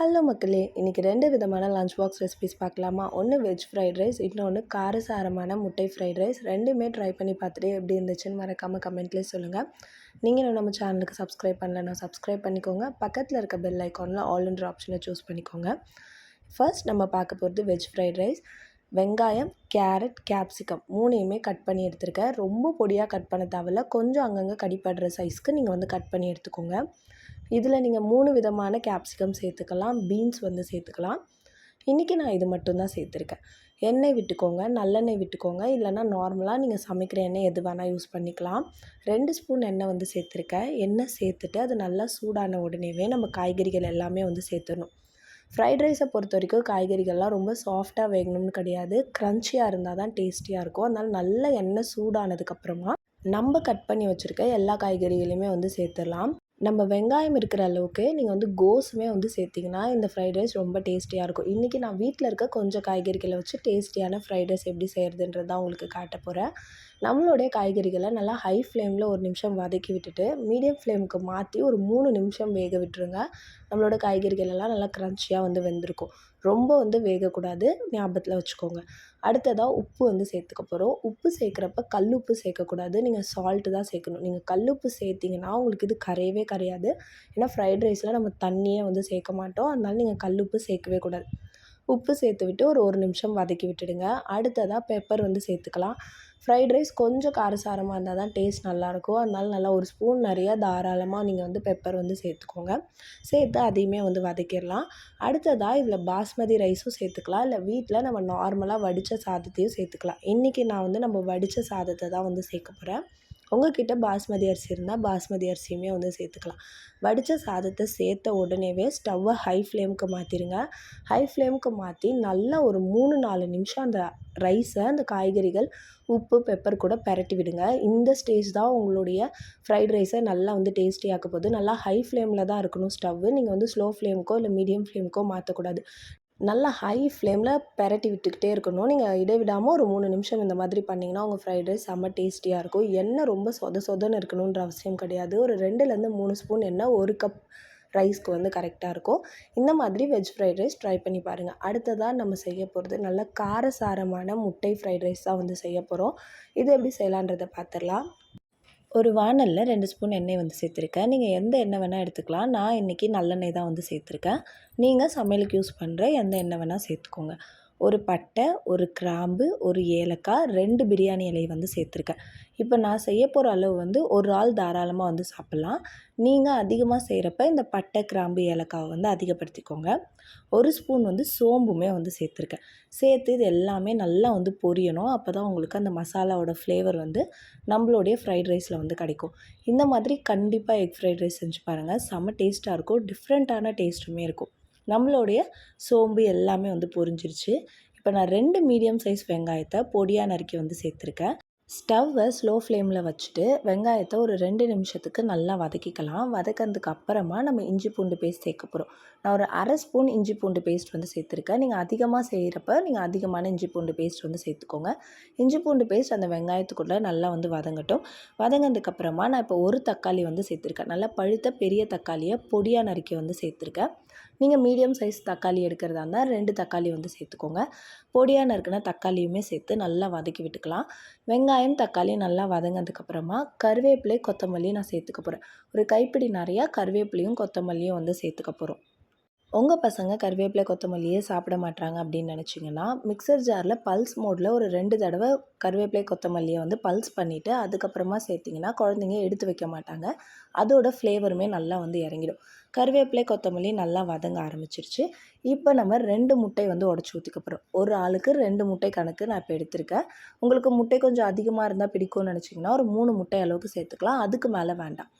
Hello மக்களே இன்றைக்கி ரெண்டு விதமான லஞ்ச் பாக்ஸ் ரெசிபிஸ் பார்க்கலாமா? ஒன்று வெஜ் ஃப்ரைட் ரைஸ் இன்னொன்று காரசாரமான முட்டை ஃப்ரைட் ரைஸ் ரெண்டுமே ட்ரை பண்ணி பார்த்துட்டு எப்படி இருந்துச்சுன்னு மறக்காமல் கமெண்ட்லேயே சொல்லுங்கள் நீங்களும் நம்ம சேனலுக்கு சப்ஸ்கிரைப் பண்ணலன்னா சப்ஸ்கிரைப் பண்ணிக்கோங்க. பக்கத்தில் இருக்க பெல் ஐக்கானில் ஆல்ன்ற ஆப்ஷனை சூஸ் பண்ணிக்கோங்க. ஃபர்ஸ்ட் நம்ம பார்க்க போகிறது வெஜ் ஃப்ரைட் ரைஸ் வெங்காயம் கேரட் கேப்சிகம் மூணையுமே கட் பண்ணி எடுத்துருக்கேன். ரொம்ப பொடியாக கட் பண்ண தேவையில்ல. கொஞ்சம் அங்கங்கே கடிப்படுற சைஸ்க்கு நீங்கள் வந்து கட் பண்ணி எடுத்துக்கோங்க. இதில் நீங்கள் மூணு விதமான கேப்சிகம் சேர்த்துக்கலாம் பீன்ஸ் வந்து சேர்த்துக்கலாம். இன்றைக்கி நான் இது மட்டும்தான் சேர்த்துருக்கேன். எண்ணெய் விட்டுக்கோங்க நல்லெண்ணெய் விட்டுக்கோங்க. இல்லைனா நார்மலாக நீங்கள் சமைக்கிற எண்ணெய் எது வேணால் யூஸ் பண்ணிக்கலாம். ரெண்டு ஸ்பூன் எண்ணெய் வந்து சேர்த்துருக்கேன். எண்ணெய் சேர்த்துட்டு அது நல்லா சூடான உடனேவே நம்ம காய்கறிகள் எல்லாமே வந்து சேர்த்துடணும். ஃப்ரைட் ரைஸை பொறுத்த வரைக்கும் காய்கறிகள்லாம் ரொம்ப சாஃப்டாக வேகணும்னு கிடையாது. க்ரன்ச்சியாக இருந்தால் தான் டேஸ்டியாக இருக்கும். அதனால் நல்ல எண்ணெய் சூடானதுக்கப்புறமா நம்ம கட் பண்ணி வச்சுருக்க எல்லா காய்கறிகளையுமே வந்து சேர்த்துடலாம். நம்ம வெங்காயம் இருக்கிற அளவுக்கு நீங்கள் வந்து கோஸுமே வந்து சேர்த்திங்கன்னா இந்த ஃப்ரைட் ரைஸ் ரொம்ப டேஸ்டியாக இருக்கும். இன்றைக்கி நான் வீட்டில் இருக்க கொஞ்சம் காய்கறிகளை வச்சு டேஸ்டியான ஃப்ரைட் ரைஸ் எப்படி செய்கிறதுன்றது தான் உங்களுக்கு காட்ட போகிறேன் நம்மளுடைய காய்கறிகளை நல்லா ஹை ஃப்ளேமில் ஒரு நிமிஷம் வதக்கி விட்டுட்டு மீடியம் ஃப்ளேமுக்கு மாற்றி ஒரு மூணு நிமிஷம் வேக விட்டுருங்க. நம்மளோட காய்கறிகள் எல்லாம் நல்லா க்ரன்ச்சியாக வந்து வெந்திருக்கும். ரொம்ப வந்து வேகக்கூடாது ஞாபகத்தில் வச்சுக்கோங்க. அடுத்ததாக உப்பு வந்து சேர்த்துக்க போகிறோம் உப்பு சேர்க்குறப்ப கல் உப்பு சேர்க்கக்கூடாது. நீங்கள் சால்ட்டு தான் சேர்க்கணும். நீங்கள் கல் உப்பு சேர்த்திங்கன்னா உங்களுக்கு இது கரையவே கரையாது. ஏன்னா ஃப்ரைட் ரைஸில் நம்ம தண்ணியே வந்து சேர்க்க மாட்டோம். அதனால நீங்கள் கல் உப்பு சேர்க்கவே கூடாது. உப்பு சேர்த்து விட்டு ஒரு ஒரு நிமிஷம் வதக்கி விட்டுடுங்க. அடுத்ததாக பெப்பர் வந்து சேர்த்துக்கலாம். ஃப்ரைட் ரைஸ் கொஞ்சம் காரசாரமாக இருந்தால் தான் டேஸ்ட் நல்லாயிருக்கும். அதனால நல்லா ஒரு ஸ்பூன் நிறையா தாராளமாக நீங்கள் வந்து பெப்பர் வந்து சேர்த்துக்கோங்க. சேர்த்து அதையுமே வந்து வதக்கிடலாம். அடுத்ததாக இதில் பாஸ்மதி ரைஸும் சேர்த்துக்கலாம். இல்லை வீட்டில் நம்ம நார்மலாக வடித்த சாதத்தையும் சேர்த்துக்கலாம். இன்றைக்கி நான் வந்து நம்ம வடித்த சாதத்தை தான் வந்து சேர்க்க போகிறேன் உங்ககிட்ட பாஸ்மதி அரிசி இருந்தால் பாஸ்மதி அரிசியுமே வந்து சேர்த்துக்கலாம். வடித்த சாதத்தை சேர்த்த உடனேவே ஸ்டவ்வை ஹை ஃப்ளேமுக்கு மாற்றிடுங்க ஹை ஃப்ளேமுக்கு மாற்றி நல்லா ஒரு மூணு நாலு நிமிஷம் அந்த ரைஸை அந்த காய்கறிகள் உப்பு பெப்பர் கூட பெரட்டி விடுங்க. இந்த ஸ்டேஜ் தான் உங்களுடைய ஃப்ரைட் ரைஸை நல்லா வந்து டேஸ்டியாக்க போகுது. நல்லா ஹை ஃப்ளேமில் தான் இருக்கணும் ஸ்டவ்வு நீங்கள் வந்து ஸ்லோ ஃப்ளேமுக்கோ இல்லை மீடியம் ஃப்ளேமுக்கோ மாற்றக்கூடாது நல்லா ஹை ஃப்ளேமில் பெரட்டி விட்டுக்கிட்டே இருக்கணும். நீங்கள் இடைவிடாமல் ஒரு மூணு நிமிஷம் இந்த மாதிரி பண்ணிங்கன்னா உங்கள் ஃப்ரைட் ரைஸ் செம்ம டேஸ்டியாக இருக்கும். எண்ணெய் ரொம்ப சொத சொதன்னு இருக்கணுன்ற அவசியம் கிடையாது. ஒரு ரெண்டுலேருந்து மூணு ஸ்பூன் எண்ணெய் ஒரு கப் ரைஸ்க்கு வந்து கரெக்டாக இருக்கும். இந்த மாதிரி வெஜ் ஃப்ரைட் ரைஸ் ட்ரை பண்ணி பாருங்கள் அடுத்ததாக நம்ம செய்ய போகிறது நல்ல காரசாரமான முட்டை ஃப்ரைட் ரைஸ் தான் வந்து செய்ய போகிறோம் இது எப்படி செய்யலான்றதை பார்த்துடலாம் ஒரு வானலில் ரெண்டு ஸ்பூன் எண்ணெய் வந்து சேர்த்துருக்கேன். நீங்கள் எந்த எண்ணெய் வேணால் எடுத்துக்கலாம். நான் இன்றைக்கி நல்லெண்ணெய் தான் வந்து சேர்த்துருக்கேன். நீங்கள் சமையலுக்கு யூஸ் பண்ணுற எந்த எண்ணெய் வேணால் சேர்த்துக்கோங்க. ஒரு பட்டை ஒரு கிராம்பு ஒரு ஏலக்காய் ரெண்டு பிரியாணி இலையை வந்து சேர்த்துருக்கேன். இப்போ நான் செய்ய போகிற அளவு வந்து ஒரு ஆள் தாராளமாக வந்து சாப்பிட்லாம். நீங்கள் அதிகமாக செய்கிறப்ப இந்த பட்டை கிராம்பு ஏலக்காவை வந்து அதிகப்படுத்திக்கோங்க. ஒரு ஸ்பூன் வந்து சோம்புமே வந்து சேர்த்துருக்கேன். சேர்த்து இது எல்லாமே நல்லா வந்து பொரியணும். அப்போ தான் உங்களுக்கு அந்த மசாலாவோட ஃப்ளேவர் வந்து நம்மளுடைய ஃப்ரைட் ரைஸில் வந்து கிடைக்கும். இந்த மாதிரி கண்டிப்பாக எக் ஃப்ரைட் ரைஸ் செஞ்சு பாருங்கள் செம்ம டேஸ்ட்டாக இருக்கும். டிஃப்ரெண்ட்டான டேஸ்ட்டுமே இருக்கும். நம்மளுடைய சோம்பு எல்லாமே வந்து பொரிஞ்சிருச்சு. இப்போ நான் ரெண்டு மீடியம் சைஸ் வெங்காயத்தை பொடியாக நறுக்கி வந்து சேர்த்துருக்கேன். ஸ்டவ்வை ஸ்லோ ஃப்ளேமில் வச்சுட்டு வெங்காயத்தை ஒரு ரெண்டு நிமிஷத்துக்கு நல்லா வதக்கிக்கலாம். வதக்கிறதுக்கு அப்புறமா நம்ம இஞ்சி பூண்டு பேஸ்ட் சேர்க்க போகிறோம் நான் ஒரு அரை ஸ்பூன் இஞ்சி பூண்டு பேஸ்ட் வந்து சேர்த்துருக்கேன். நீங்கள் அதிகமாக செய்கிறப்ப நீங்கள் அதிகமான இஞ்சி பூண்டு பேஸ்ட் வந்து சேர்த்துக்கோங்க. இஞ்சி பூண்டு பேஸ்ட் அந்த வெங்காயத்துக்குள்ளே நல்லா வந்து வதங்கட்டும். வதங்கினதுக்கப்புறமா நான் இப்போ ஒரு தக்காளி வந்து சேர்த்துருக்கேன். நல்லா பழுத்த பெரிய தக்காளியை பொடியாக நறுக்கி வந்து சேர்த்துருக்கேன். நீங்கள் மீடியம் சைஸ் தக்காளி எடுக்கிறதா இருந்தால் ரெண்டு தக்காளி வந்து சேர்த்துக்கோங்க. பொடியாக நறுக்கின தக்காளியுமே சேர்த்து நல்லா வதக்கி விட்டுக்கலாம். வெங்காயம் தக்காளி நல்லா வதங்கினதுக்கப்புறமா கருவேப்பிலை கொத்தமல்லி நான் சேர்த்துக்க போகிறேன் ஒரு கைப்பிடி நிறையா கருவேப்பிலையும் கொத்தமல்லியும் வந்து சேர்த்துக்க போகிறோம் உங்கள் பசங்க கருவேப்பிலை கொத்தமல்லியே சாப்பிட மாட்டாங்க அப்படின்னு நினச்சிங்கன்னா மிக்சர் ஜாரில் பல்ஸ் மோடில் ஒரு ரெண்டு தடவை கருவேப்பிலை கொத்தமல்லியை வந்து பல்ஸ் பண்ணிவிட்டு அதுக்கப்புறமா சேர்த்திங்கன்னா குழந்தைங்க எடுத்து வைக்க மாட்டாங்க. அதோட ஃப்ளேவருமே நல்லா வந்து இறங்கிடும். கருவேப்பிலை கொத்தமல்லி நல்லா வதங்க ஆரம்பிச்சிருச்சு. இப்போ நம்ம ரெண்டு முட்டை வந்து உடச்சி ஊற்றிக்க போகிறோம் ஒரு ஆளுக்கு ரெண்டு முட்டை கணக்கு நான் இப்போ எடுத்திருக்கேன். உங்களுக்கு முட்டை கொஞ்சம் அதிகமாக இருந்தால் பிடிக்கும்னு நினச்சிங்கன்னா ஒரு மூணு முட்டை அளவுக்கு சேர்த்துக்கலாம். அதுக்கு மேலே வேண்டாம்.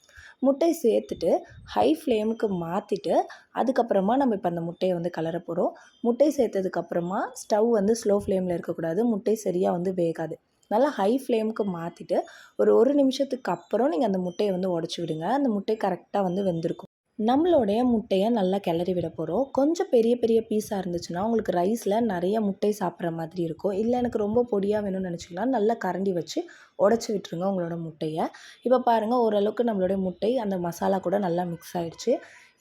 முட்டை சேர்த்துட்டு ஹை ஃப்ளேமுக்கு மாற்றிட்டு அதுக்கப்புறமா நம்ம இப்போ அந்த முட்டையை வந்து கலர போகிறோம் முட்டை சேர்த்ததுக்கப்புறமா ஸ்டவ் வந்து ஸ்லோ ஃப்ளேமில் இருக்கக்கூடாது. முட்டை சரியாக வந்து வேகாது. நல்லா ஹை ஃப்ளேமுக்கு மாற்றிட்டு ஒரு ஒரு நிமிஷத்துக்கு அப்புறம் நீங்கள் அந்த முட்டையை வந்து உடச்சி விடுங்க. அந்த முட்டை கரெக்டாக வந்து வெந்திருக்கும். நம்மளுடைய முட்டையை நல்லா கிளறி விட போகிறோம் கொஞ்சம் பெரிய பெரிய பீஸாக இருந்துச்சுன்னா உங்களுக்கு ரைஸில் நிறைய முட்டை சாப்பிட்ற மாதிரி இருக்கும். இல்லை எனக்கு ரொம்ப பொடியாக வேணும்னு நினச்சிங்கன்னா நல்லா கரண்டி வச்சு உடச்சி விட்டுருங்க உங்களோட முட்டையை. இப்போ பாருங்கள் ஓரளவுக்கு நம்மளுடைய முட்டை அந்த மசாலா கூட நல்லா மிக்ஸ் ஆகிடுச்சு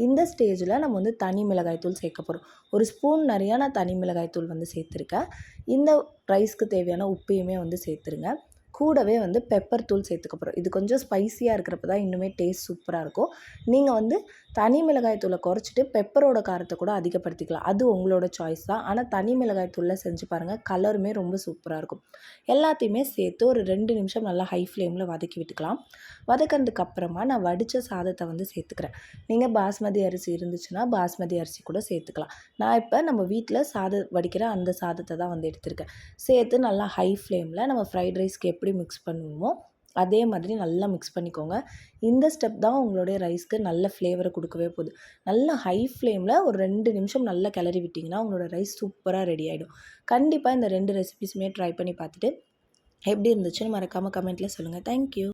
இந்த ஸ்டேஜில் நம்ம வந்து தனி மிளகாய் தூள் சேர்க்க போகிறோம் ஒரு ஸ்பூன் நிறையா நான் தனி மிளகாய் தூள் வந்து சேர்த்துருக்கேன். இந்த ரைஸ்க்கு தேவையான உப்பையுமே வந்து சேர்த்துருங்க. கூடவே வந்து பெப்பர் தூள் சேர்த்துக்க போகிறோம் இது கொஞ்சம் ஸ்பைசியாக இருக்கிறப்ப தான் இன்னுமே டேஸ்ட் சூப்பராக இருக்கும். நீங்கள் வந்து தனி மிளகாய் தூளை குறைச்சிட்டு பெப்பரோட காரத்தை கூட அதிகப்படுத்திக்கலாம். அது உங்களோட சாய்ஸ் தான். ஆனால் தனி மிளகாய் தூளில் செஞ்சு பாருங்கள் கலருமே ரொம்ப சூப்பராக இருக்கும். எல்லாத்தையுமே சேர்த்து ஒரு ரெண்டு நிமிஷம் நல்லா ஹை ஃப்ளேமில் வதக்கி விட்டுக்கலாம். வதக்கினதுக்கு அப்புறமா நான் வடித்த சாதத்தை வந்து சேர்த்துக்கிறேன். நீங்கள் பாஸ்மதி அரிசி இருந்துச்சுன்னா பாஸ்மதி அரிசி கூட சேர்த்துக்கலாம். நான் இப்போ நம்ம வீட்டில் சாதம் வடிக்கிற அந்த சாதத்தை தான் வந்து எடுத்திருக்கேன். சேர்த்து நல்லா ஹை ஃப்ளேமில் நம்ம ஃப்ரைட் ரைஸ்க்கு எப்படி எப்படி மிக்ஸ் பண்ணுவோமோ அதே மாதிரி நல்லா மிக்ஸ் பண்ணிக்கோங்க. இந்த ஸ்டெப் தான் உங்களுடைய ரைஸ்க்கு நல்ல ஃப்ளேவரை கொடுக்கவே போகுது. நல்லா ஹை ஃப்ளேமில் ஒரு ரெண்டு நிமிஷம் நல்லா கிளறி விட்டிங்கன்னா உங்களோட ரைஸ் சூப்பராக ரெடி ஆகிடும் கண்டிப்பாக இந்த ரெண்டு ரெசிபிஸுமே ட்ரை பண்ணி பார்த்துட்டு எப்படி இருந்துச்சுன்னு மறக்காமல் கமெண்ட்டில் சொல்லுங்கள் தேங்க்யூ